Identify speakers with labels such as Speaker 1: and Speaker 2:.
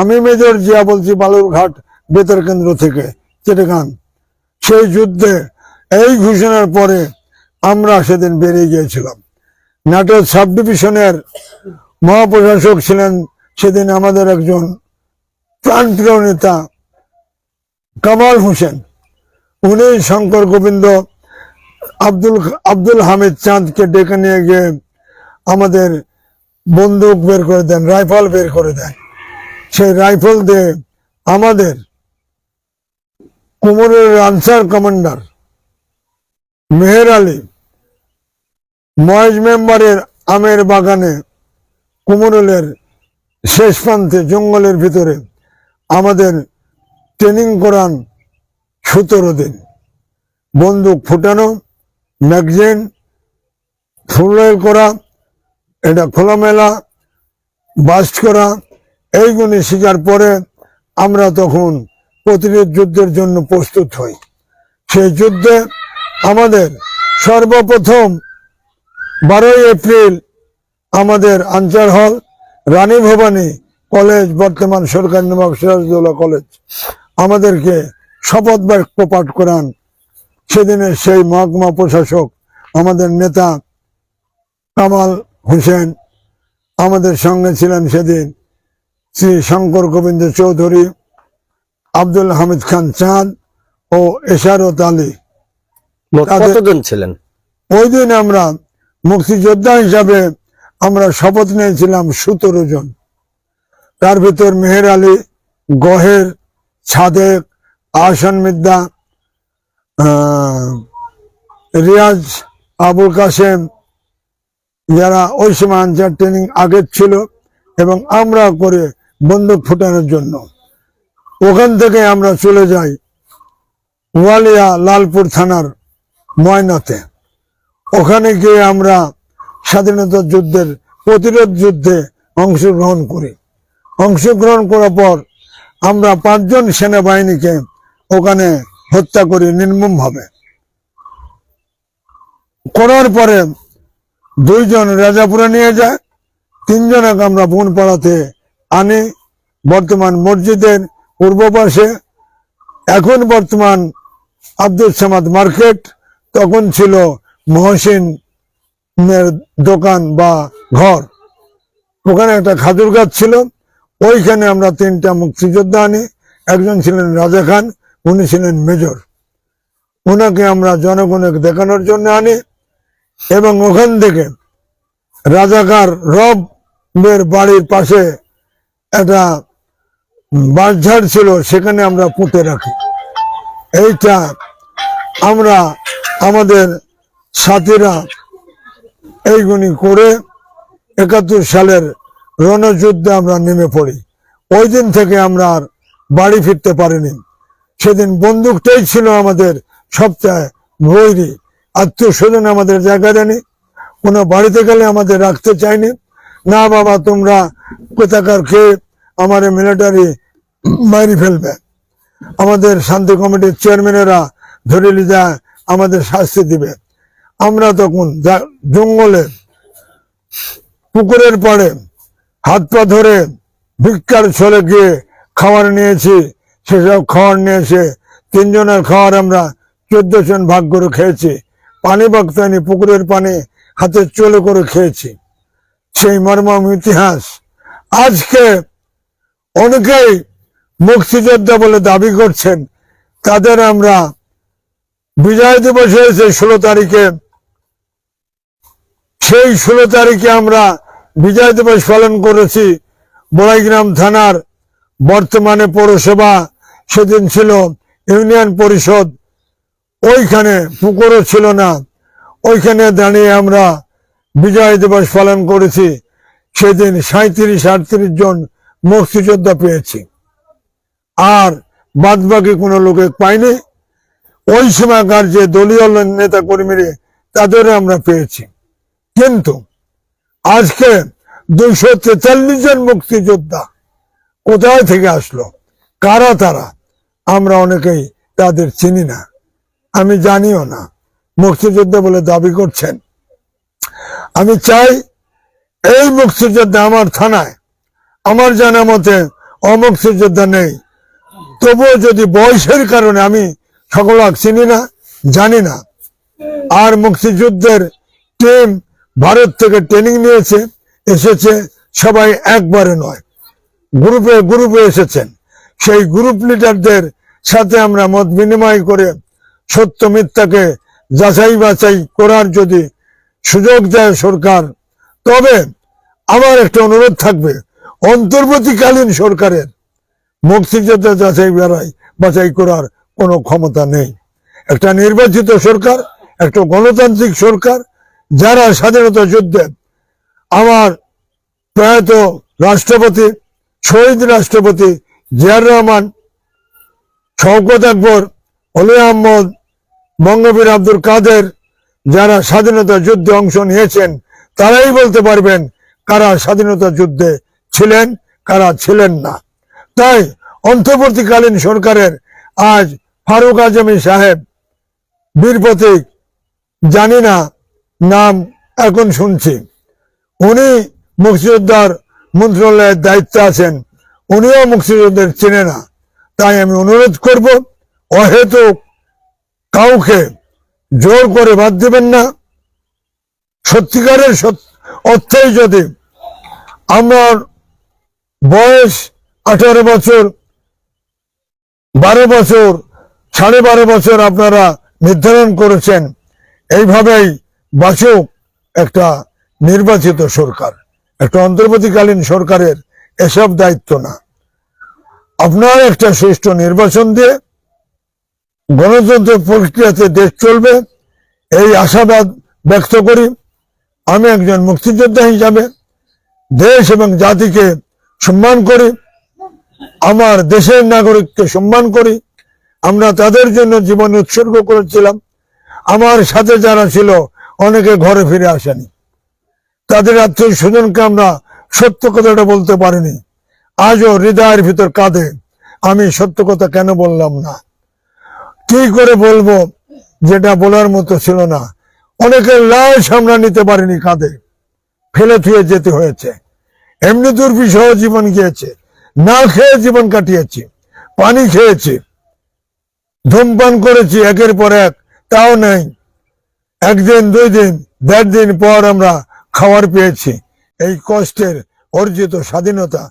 Speaker 1: আমি মেজর জিয়া বলছি বালুরঘাট বেতার কেন্দ্র থেকে চিটাগাং। সেই যুদ্ধে, এই ঘোষণার পরে আমরা সেদিন বেরিয়ে গিয়েছিলাম। নাটোর সাব ডিভিশনের মহাপ্রশাসক ছিলেন সেদিন আমাদের একজন প্রাণপ্রিয় নেতা, কামাল হোসেন। উনি শঙ্কর গোবিন্দ, আব্দুল আব্দুল হামিদ চাঁদকে ডেকে নিয়ে গিয়ে আমাদের বন্দুক বের করে দেন, রাইফেল বের করে দেন। সেই রাইফেল দিয়ে আমাদের কুমোরের আনসার কমান্ডার মেহের আলী ময়েজ মেম্বারের আমের বাগানে কুমোরলের শেষ প্রান্তে জঙ্গলের ভিতরে আমাদের ট্রেনিং করান সতেরো দিন। বন্দুক ফুটানো, ম্যাগজিন ফুলয়েল করা, এটা খোলামেলা, বাস্ট করা এইগুলি শিকার পরে আমরা তখন প্রতিরোধ যুদ্ধের জন্য প্রস্তুত হই। সেই যুদ্ধে আমাদের সর্বপ্রথম বারোই এপ্রিল আমাদের আনসার হল রানী ভবানী কলেজ, বর্তমান সরকারি নবাব সিরাজদৌল্লা কলেজ। আমাদেরকে শপথ বাক্য পাঠ করান। সেদিনে সেই মহকুমা প্রশাসক আমাদের নেতা কামাল হোসেন আমাদের সঙ্গে ছিলেন সেদিন। শ্রী শঙ্কর গোবিন্দ চৌধুরী আব্দুল হামিদ খান চাঁদ ও এশারত আলী।
Speaker 2: কতজন ছিলেন?
Speaker 1: ওই দিন আমরা মুক্তিযোদ্ধা হিসাবে আমরা শপথ নিয়েছিলাম সতেরো জন। তার ভিতর মেহের আলী গহের ছাদেক আহসান মিদ্দা রিয়াজ আবুল কাসেম যারা ওই সময় আনসার ট্রেনিং আগের ছিল এবং আমরা করে বন্দুক ফুটানোর জন্য। ওখান থেকে আমরা চলে যাই ওয়ালিয়া লালপুর থানার ময়নাতে। ওখানে গিয়ে আমরা স্বাধীনতা যুদ্ধের প্রতিরোধ যুদ্ধে অংশগ্রহণ করি। অংশগ্রহণ করার পর আমরা পাঁচজন সেনাবাহিনীকে ওখানে হত্যা করি নির্মমভাবে। করার পরে দুইজন রাজাপুরে নিয়ে যায়, তিনজনকে আমরা বনপাড়াতে আনি বর্তমান মসজিদের পূর্ব পাশে, এখন বর্তমান আব্দুল সামাদ মার্কেট, তখন ছিল মহসিন দোকান বা ঘর। ওখানে একটা খাজুর গাছ ছিল, ওইখানে আমরা তিনটা মুক্তিযোদ্ধা আনি। একজন ছিলেন রাজা খান, উনি ছিলেন মেজর। ওনাকে আমরা জনগণকে দেখানোর জন্য আনি এবং ওখান থেকে রাজাকার রবের বাড়ির পাশে একটা বাঁশঝাড় ছিল, সেখানে আমরা পুঁতে রাখি। এইটা আমরা আমাদের সাথীরা এইগুলি করে একাত্তর সালের রণযুদ্ধে আমরা নেমে পড়ি। ওই দিন থেকে আমরা আর বাড়ি ফিরতে পারিনি। সেদিন বন্দুকটাই ছিল আমাদের সবচেয়ে বৈরী। আত্মীয় স্বজন আমাদের জায়গা দেয়নি। কোনো বাড়িতে গেলে আমাদের রাখতে চায়নি। না বাবা, তোমরা কোথাকার খেয়ে আমার মিলিটারি মারি ফেলবে। আমাদের শান্তি কমিটির চেয়ারম্যানেরা ধরে লিজা আমাদের শাস্তি দিবে। আমরা তখন জঙ্গলে, পুকুরের পাড়ে হাত পা ধরে ভিক্ষার ছলে গিয়ে খাবার নিয়েছি, সেসব খাবার নিয়ে এসে তিনজনের খাবার আমরা চোদ্দ জন ভাগ করে খেয়েছি। পানি বাগতানি পুকুরের পানি হাতে চলে করে খেয়েছি। সেই মর্মম ইতিহাস। আজকে অনেকেই মুক্তিযোদ্ধা বলে দাবি করছেন, তাদের আমরা বিজয় দিবস হয়েছে ষোলো তারিখে। সেই ষোলো তারিখে আমরা বিজয় দিবস পালন করেছি বড়াইগ্রাম থানার বর্তমানে পৌরসভা, সেদিন ছিল ইউনিয়ন পরিষদ। ওইখানে পুকুরও ছিল না। ওইখানে দাঁড়িয়ে আমরা বিজয় দিবস পালন করেছি। সেদিন সাঁত্রিশ আটত্রিশ জন মুক্তিযোদ্ধা পেয়েছি। আর বাদ বাকি কোনো লোকে পাইনি। ওই সময়কার যে দলীয় নেতা কর্মীরা তাদের আমরা পেয়েছি। কিন্তু আজকে দুইশো তেতাল্লিশ জন মুক্তিযোদ্ধা কোথায় থেকে আসলো? কারা তারা? আমরা অনেকেই তাদের চিনি না। আমি জানিও না। মুক্তিযোদ্ধা বলে দাবি করছেন আমি চাই এই মুক্তিযোদ্ধা আমার থানায়, আমার জানা মতে অমুক্তিযোদ্ধা নেই। তবুও যদি বয়সের কারণে আমি সকল চিনি না, জানি না। আর মুক্তিযুদ্ধের টিম ভারত থেকে ট্রেনিং নিয়েছে, এসেছে, সবাই একবারে নয়। গ্রুপে গ্রুপে এসেছেন। সেই গ্রুপ লিডারদের সাথে আমরা মত বিনিময় করে সত্য মিথ্যাকে যাচাই বাছাই করার যদি সুযোগ দেয় সরকার। তবে আমার একটা অনুরোধ থাকবে, অন্তর্বর্তীকালীন সরকারের মুক্তিযোদ্ধা যাচাই বেড়াই, বাছাই করার কোনো ক্ষমতা নেই। একটা নির্বাচিত সরকার, একটা গণতান্ত্রিক সরকার, যারা স্বাধীনতা যুদ্ধে আমার প্রয়াত রাষ্ট্রপতি, শহীদ রাষ্ট্রপতি জিয়ার রহমান, শওকত আকবর অলি আহমদ, বঙ্গবীর আব্দুল কাদের যারা স্বাধীনতা যুদ্ধে অংশ নিয়েছেন, তারাই বলতে পারবেন কারা স্বাধীনতা যুদ্ধে ছিলেন, কারা ছিলেন না। তাই অন্তর্বর্তীকালীন সরকারের আজ ফারুক আজমি সাহেব বীর প্রতীক জানি না নাম এখন শুনছি। উনি মুক্তিযোদ্ধার মন্ত্রণালয়ের দায়িত্বে আছেন, উনিও মুক্তিযোদ্ধাদের চেনে না। তাই আমি অনুরোধ করব, অহেতুক কাউকে জোর করে বাদ দেবেন না। সত্যিকারের সত- অর্থেই যদি আমার বয়স আঠারো বছর, বারো বছর, সাড়ে বারো বছর আপনারা নির্ধারণ করেছেন, এইভাবেই বাঁচুক একটা নির্বাচিত সরকার, একটা অন্তর্বর্তীকালীন সরকারের এসব দায়িত্ব না। আপনার একটা সুষ্ঠু নির্বাচন দিয়ে গণতন্ত্র প্রক্রিয়াতে দেশ চলবে, এই আশাবাদ ব্যক্ত করি। আমি একজন মুক্তিযোদ্ধা হিসাবে দেশ এবং জাতিকে সম্মান করি, আমার দেশের নাগরিককে সম্মান করি। আমরা তাদের জন্য জীবন উৎসর্গ করেছিলাম। আমার সাথে যারা ছিল, অনেকে ঘরে ফিরে আসেনি। তাদের আত্মীয় স্বজনকে আমরা সত্য কথাটা বলতে পারিনি। আজও হৃদয়ের ভিতর কাঁদে। আমি সত্য কথা কেন বললাম না? কি করে বলব, যেটা বলার মতো ছিল না। অনেকের লাশ আমরা নিতে পারিনি কাঁধে। ফেলে থুয়ে যেতে হয়েছে। এমনি দুর্বিষহ জীবন গিয়েছে। না খেয়ে জীবন কাটিয়েছি। পানি খেয়েছি। ধূমপান করেছি একের পর এক। তাও নেই। একদিন, দুই দিন, দেড় দিন পর আমরা খাবার পেয়েছি। এই কষ্টের অর্জিত স্বাধীনতা